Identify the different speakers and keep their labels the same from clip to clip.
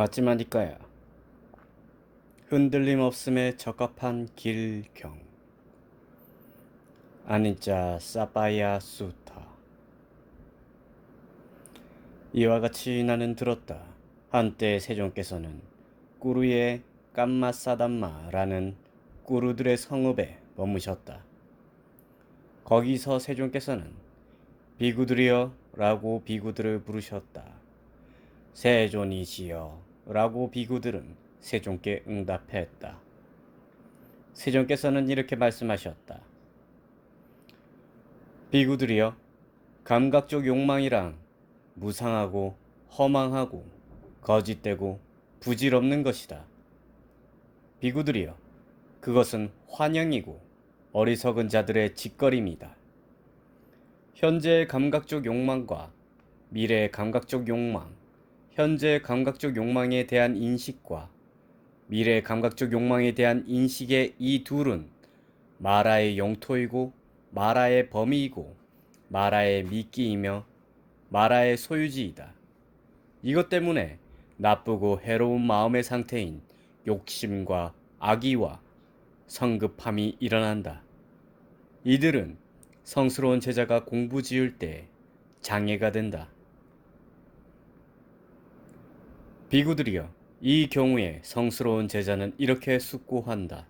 Speaker 1: 맞지마니까야. 흔들림 없음에 적합한 길경. 아닌자 사파야 수타. 이와 같이 나는 들었다. 한때 세종께서는 꾸루의 깜마사담마라는 꾸루들의 성읍에 머무셨다. 거기서 세종께서는 비구들이여 라고 비구들을 부르셨다. 세존이시여 라고 비구들은 세종께 응답했다. 세종께서는 이렇게 말씀하셨다. 비구들이여 감각적 욕망이랑 무상하고 허망하고 거짓되고 부질없는 것이다. 비구들이여 그것은 환영이고 어리석은 자들의 짓거림이다. 현재의 감각적 욕망과 미래의 감각적 욕망, 현재의 감각적 욕망에 대한 인식과 미래의 감각적 욕망에 대한 인식의 이 둘은 마라의 영토이고 마라의 범위이고 마라의 미끼이며 마라의 소유지이다. 이것 때문에 나쁘고 해로운 마음의 상태인 욕심과 악의와 성급함이 일어난다. 이들은 성스러운 제자가 공부 지을 때 장애가 된다. 비구들이여, 이 경우에 성스러운 제자는 이렇게 숙고한다.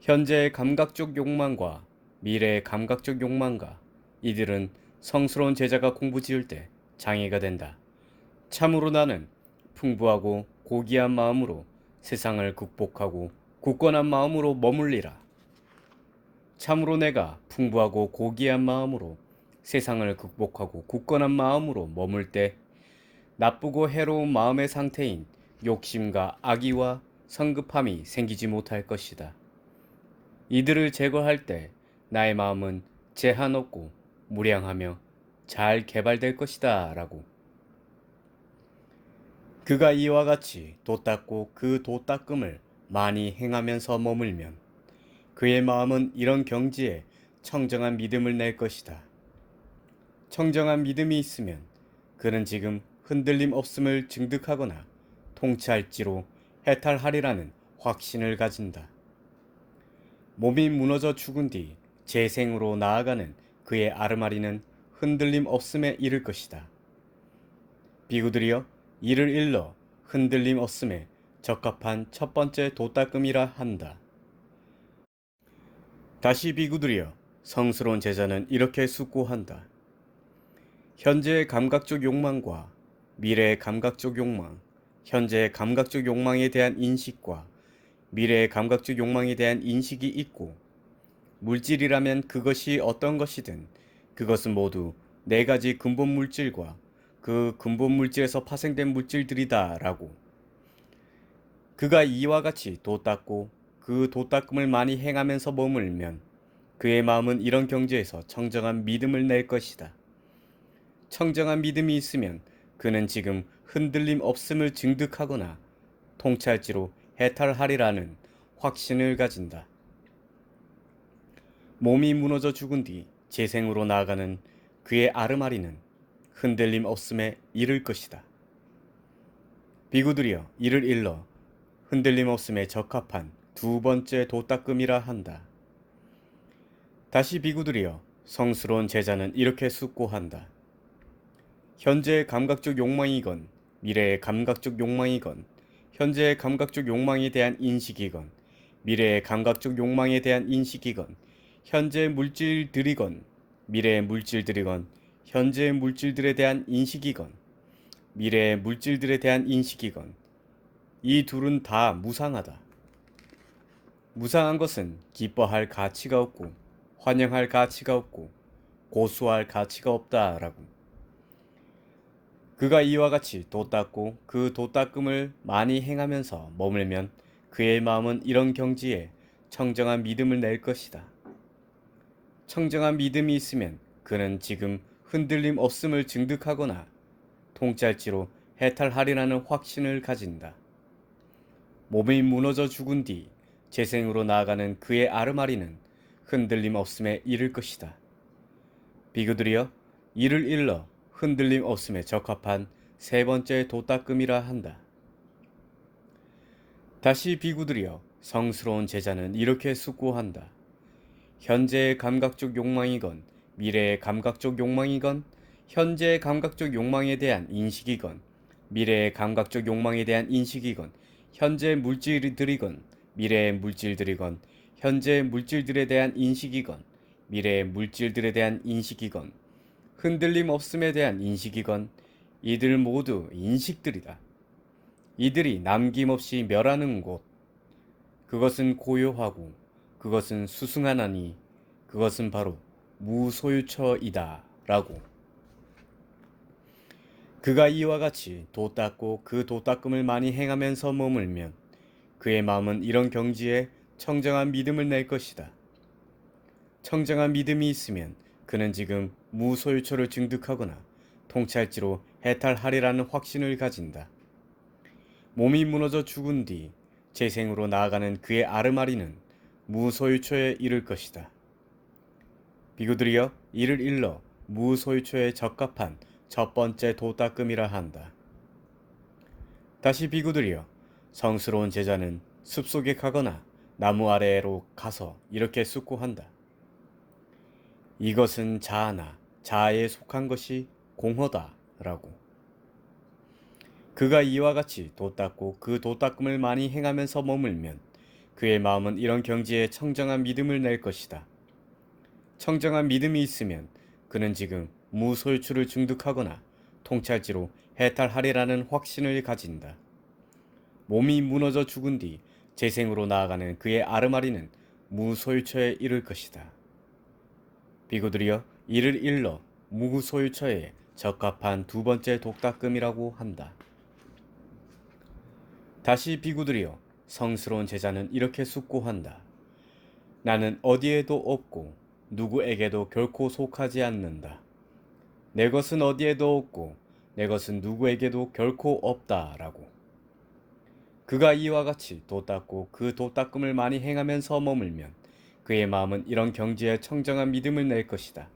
Speaker 1: 현재의 감각적 욕망과 미래의 감각적 욕망과 이들은 성스러운 제자가 공부 지을 때 장애가 된다. 참으로 나는 풍부하고 고귀한 마음으로 세상을 극복하고 굳건한 마음으로 머물리라. 참으로 내가 풍부하고 고귀한 마음으로 세상을 극복하고 굳건한 마음으로 머물 때 나쁘고 해로운 마음의 상태인 욕심과 악의와 성급함이 생기지 못할 것이다. 이들을 제거할 때 나의 마음은 제한 없고 무량하며 잘 개발될 것이다. 라고. 그가 이와 같이 도 닦고 그 도 닦음을 많이 행하면서 머물면 그의 마음은 이런 경지에 청정한 믿음을 낼 것이다. 청정한 믿음이 있으면 그는 지금 흔들림 없음을 증득하거나 통치할지로 해탈하리라는 확신을 가진다. 몸이 무너져 죽은 뒤 재생으로 나아가는 그의 아르마리는 흔들림 없음에 이를 것이다. 비구들이여 이를 일러 흔들림 없음에 적합한 첫 번째 도닦음이라 한다. 다시 비구들이여 성스러운 제자는 이렇게 숙고한다. 현재의 감각적 욕망과 미래의 감각적 욕망, 현재의 감각적 욕망에 대한 인식과 미래의 감각적 욕망에 대한 인식이 있고 물질이라면 그것이 어떤 것이든 그것은 모두 네 가지 근본 물질과 그 근본 물질에서 파생된 물질들이다라고 그가 이와 같이 도 닦고 그 도 닦음을 많이 행하면서 머물면 그의 마음은 이런 경지에서 청정한 믿음을 낼 것이다. 청정한 믿음이 있으면 그는 지금 흔들림 없음을 증득하거나 통찰지로 해탈하리라는 확신을 가진다. 몸이 무너져 죽은 뒤 재생으로 나아가는 그의 아르마리는 흔들림 없음에 이를 것이다. 비구들이여 이를 일러 흔들림 없음에 적합한 두 번째 도닦음이라 한다. 다시 비구들이여 성스러운 제자는 이렇게 숙고한다. 현재의 감각적 욕망이건 미래의 감각적 욕망이건 현재의 감각적 욕망에 대한 인식이건 미래의 감각적 욕망에 대한 인식이건 현재 물질들이건 미래의 물질들이건 현재의 물질들에 대한 인식이건 미래의 물질들에 대한 인식이건 이 둘은 다 무상하다. 무상한 것은 기뻐할 가치가 없고 환영할 가치가 없고 고수할 가치가 없다라고. 그가 이와 같이 도 닦고 그 도 닦음을 많이 행하면서 머물면 그의 마음은 이런 경지에 청정한 믿음을 낼 것이다. 청정한 믿음이 있으면 그는 지금 흔들림 없음을 증득하거나 통찰지로 해탈하리라는 확신을 가진다. 몸이 무너져 죽은 뒤 재생으로 나아가는 그의 아르마리는 흔들림 없음에 이를 것이다. 비구들이여 이를 일러 흔들림 없음에 적합한 세 번째 도닦음이라 한다. 다시 비구들이여 성스러운 제자는 이렇게 숙고한다. 현재의 감각적 욕망이건 미래의 감각적 욕망이건 현재의 감각적 욕망에 대한 인식이건 미래의 감각적 욕망에 대한 인식이건 현재 물질들이건 미래의 물질들이건 현재 물질들에 대한 인식이건 미래의 물질들에 대한 인식이건 흔들림 없음에 대한 인식이건 이들 모두 인식들이다. 이들이 남김없이 멸하는 곳 그것은 고요하고 그것은 수승하나니 그것은 바로 무소유처이다 라고 그가 이와 같이 도 닦고 그 도 닦음을 많이 행하면서 머물면 그의 마음은 이런 경지에 청정한 믿음을 낼 것이다. 청정한 믿음이 있으면 그는 지금 무소유처를 증득하거나 통찰지로 해탈하리라는 확신을 가진다. 몸이 무너져 죽은 뒤 재생으로 나아가는 그의 아르마리는 무소유처에 이를 것이다. 비구들이여 이를 일러 무소유처에 적합한 첫 번째 도닦음이라 한다. 다시 비구들이여 성스러운 제자는 숲속에 가거나 나무 아래로 가서 이렇게 숙고한다. 이것은 자아나 자아에 속한 것이 공허다라고. 그가 이와 같이 도 닦고 그 도 닦음을 많이 행하면서 머물면 그의 마음은 이런 경지에 청정한 믿음을 낼 것이다. 청정한 믿음이 있으면 그는 지금 무소유추를 중득하거나 통찰지로 해탈하리라는 확신을 가진다. 몸이 무너져 죽은 뒤 재생으로 나아가는 그의 아르마리는 무소유처에 이를 것이다. 비구들이여 이를 일러 무소유처에 적합한 두 번째 독닦음이라고 한다. 다시 비구들이여 성스러운 제자는 이렇게 숙고한다. 나는 어디에도 없고 누구에게도 결코 속하지 않는다. 내 것은 어디에도 없고 내 것은 누구에게도 결코 없다라고. 그가 이와 같이 도 닦고 그 도 닦음을 많이 행하면서 머물면 그의 마음은 이런 경지에 청정한 믿음을 낼 것이다.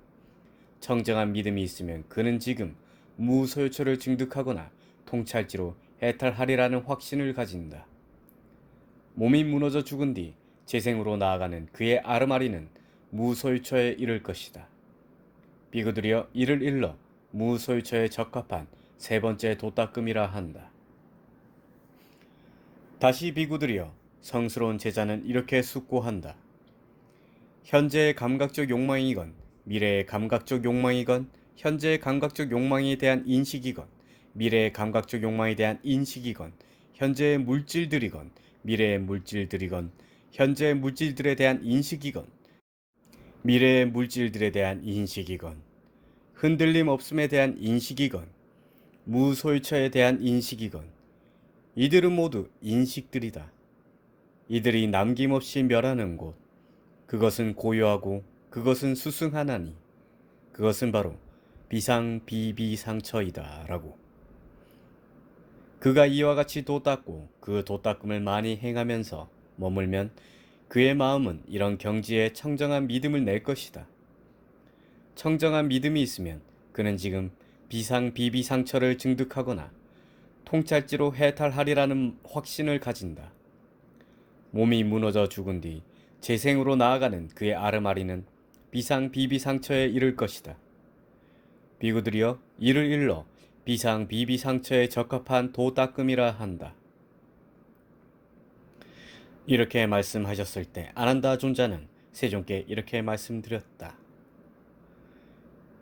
Speaker 1: 청정한 믿음이 있으면 그는 지금 무소유처를 증득하거나 통찰지로 해탈하리라는 확신을 가진다. 몸이 무너져 죽은 뒤 재생으로 나아가는 그의 아르마리는 무소유처에 이를 것이다. 비그들이여 이를 일러 무소유처에 적합한 세 번째 도닦음이라 한다. 다시 비구들이여 성스러운 제자는 이렇게 숙고한다. 현재의 감각적 욕망이건 미래의 감각적 욕망이건 현재의 감각적 욕망에 대한 인식이건 미래의 감각적 욕망에 대한 인식이건 현재의 물질들이건 미래의 물질들이건 현재의 물질들에 대한 인식이건 미래의 물질들에 대한 인식이건 흔들림 없음에 대한 인식이건 무소유처에 대한 인식이건 이들은 모두 인식들이다. 이들이 남김없이 멸하는 곳 그것은 고요하고 그것은 수승하나니 그것은 바로 비상 비비상처이다 라고 그가 이와 같이 도 닦고 그 도 닦음을 많이 행하면서 머물면 그의 마음은 이런 경지에 청정한 믿음을 낼 것이다. 청정한 믿음이 있으면 그는 지금 비상 비비상처를 증득하거나 통찰지로 해탈하리라는 확신을 가진다. 몸이 무너져 죽은 뒤 재생으로 나아가는 그의 아르마리는 비상 비비상처에 이를 것이다. 비구들이여 이를 일러 비상 비비상처에 적합한 도닦음이라 한다. 이렇게 말씀하셨을 때 아난다 존자는 세존께 이렇게 말씀드렸다.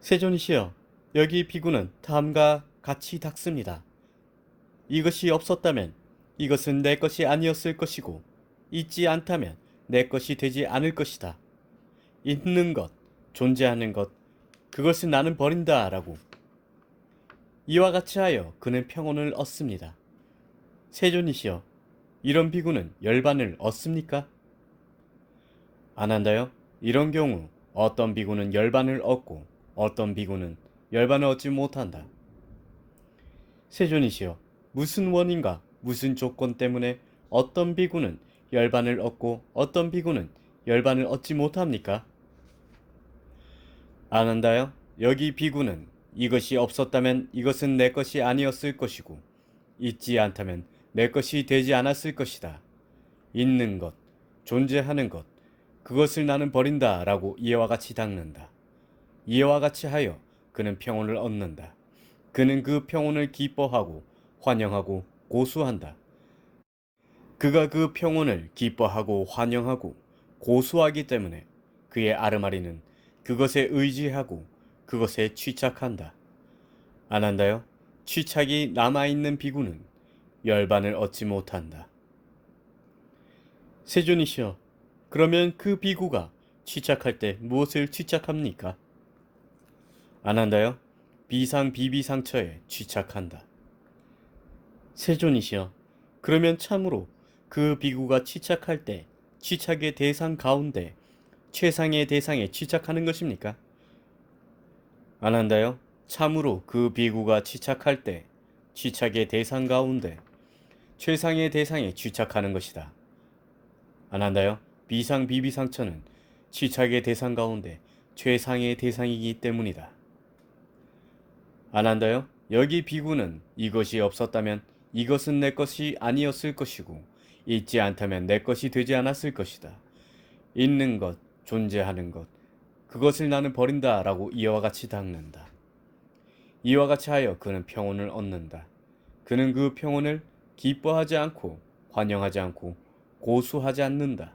Speaker 1: 세존이시여, 여기 비구는 다음과 같이 닦습니다. 이것이 없었다면 이것은 내 것이 아니었을 것이고 있지 않다면 내 것이 되지 않을 것이다. 있는 것, 존재하는 것, 그것을 나는 버린다 라고. 이와 같이 하여 그는 평온을 얻습니다. 세존이시여, 이런 비구는 열반을 얻습니까? 안 한다요? 이런 경우 어떤 비구는 열반을 얻고 어떤 비구는 열반을 얻지 못한다. 세존이시여, 무슨 원인가 무슨 조건 때문에 어떤 비구는 열반을 얻고 어떤 비구는 열반을 얻지 못합니까? 안 한다요? 여기 비구는 이것이 없었다면 이것은 내 것이 아니었을 것이고 있지 않다면 내 것이 되지 않았을 것이다. 있는 것, 존재하는 것, 그것을 나는 버린다 라고 이와 같이 닦는다. 이와 같이 하여 그는 평온을 얻는다. 그는 그 평온을 기뻐하고 환영하고 고수한다. 그가 그 평온을 기뻐하고 환영하고 고수하기 때문에 그의 아르마리는 그것에 의지하고 그것에 취착한다. 안 한다요? 취착이 남아있는 비구는 열반을 얻지 못한다. 세존이시여, 그러면 그 비구가 취착할 때 무엇을 취착합니까? 안 한다요? 비상 비비상처에 취착한다. 세존이시여, 그러면 참으로 그 비구가 취착할 때 취착의 대상 가운데 최상의 대상에 취착하는 것입니까? 안 한다요? 참으로 그 비구가 취착할 때 취착의 대상 가운데 최상의 대상에 취착하는 것이다. 안 한다요? 비상 비비상처는 취착의 대상 가운데 최상의 대상이기 때문이다. 안 한다요? 여기 비구는 이것이 없었다면 이것은 내 것이 아니었을 것이고 있지 않다면 내 것이 되지 않았을 것이다. 있는 것, 존재하는 것, 그것을 나는 버린다 라고 이와 같이 닦는다. 이와 같이 하여 그는 평온을 얻는다. 그는 그 평온을 기뻐하지 않고 환영하지 않고 고수하지 않는다.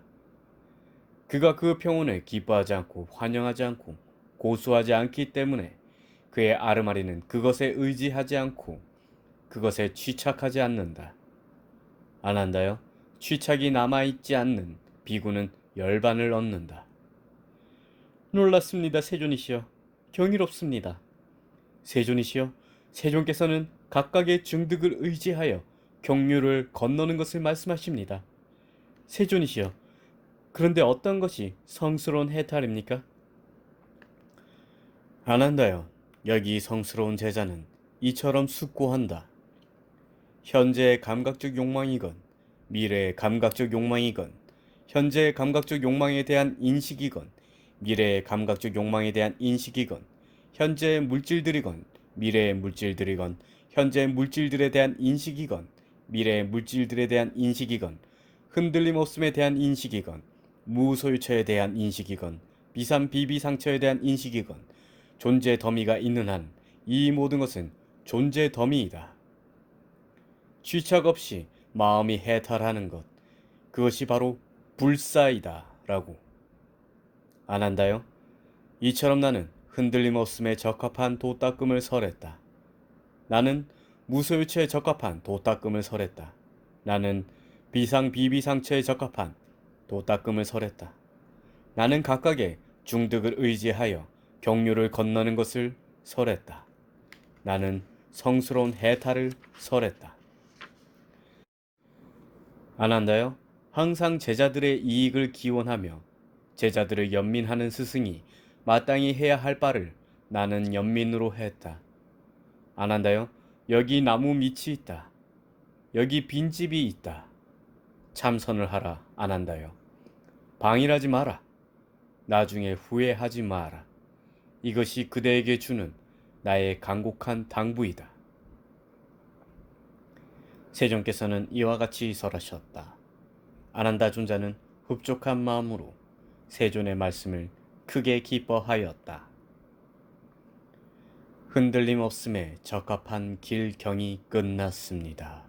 Speaker 1: 그가 그 평온을 기뻐하지 않고 환영하지 않고 고수하지 않기 때문에 그의 아르마리는 그것에 의지하지 않고 그것에 취착하지 않는다. 안 한다요? 취착이 남아있지 않는 비구는 열반을 얻는다. 놀랐습니다, 세존이시여. 경이롭습니다. 세존이시여, 세존께서는 각각의 중득을 의지하여 경류를 건너는 것을 말씀하십니다. 세존이시여, 그런데 어떤 것이 성스러운 해탈입니까? 안 한다요. 여기 성스러운 제자는 이처럼 숙고한다. 현재의 감각적 욕망이건 미래의 감각적 욕망이건 현재의 감각적 욕망에 대한 인식이건 미래의 감각적 욕망에 대한 인식이건 현재의 물질들이건 미래의 물질들이건 현재의 물질들에 대한 인식이건 미래의 물질들에 대한 인식이건 흔들림 없음에 대한 인식이건 무소유처에 대한 인식이건 비상 비비상처에 대한 인식이건 존재 더미가 있는 한 이 모든 것은 존재 더미이다. 취착 없이 마음이 해탈하는 것 그것이 바로 불사이다 라고 안 한다요? 이처럼 나는 흔들림 없음에 적합한 도닦음을 설했다. 나는 무소유체에 적합한 도닦음을 설했다. 나는 비상 비비상체에 적합한 도닦음을 설했다. 나는 각각의 중득을 의지하여 경류를 건너는 것을 설했다. 나는 성스러운 해탈을 설했다. 안 한다요? 항상 제자들의 이익을 기원하며 제자들을 연민하는 스승이 마땅히 해야 할 바를 나는 연민으로 했다. 안 한다요? 여기 나무 밑이 있다. 여기 빈집이 있다. 참선을 하라. 안 한다요. 방일하지 마라. 나중에 후회하지 마라. 이것이 그대에게 주는 나의 간곡한 당부이다. 세종께서는 이와 같이 설하셨다. 아난다 존자는 흡족한 마음으로 세존의 말씀을 크게 기뻐하였다. 흔들림 없음에 적합한 길경이 끝났습니다.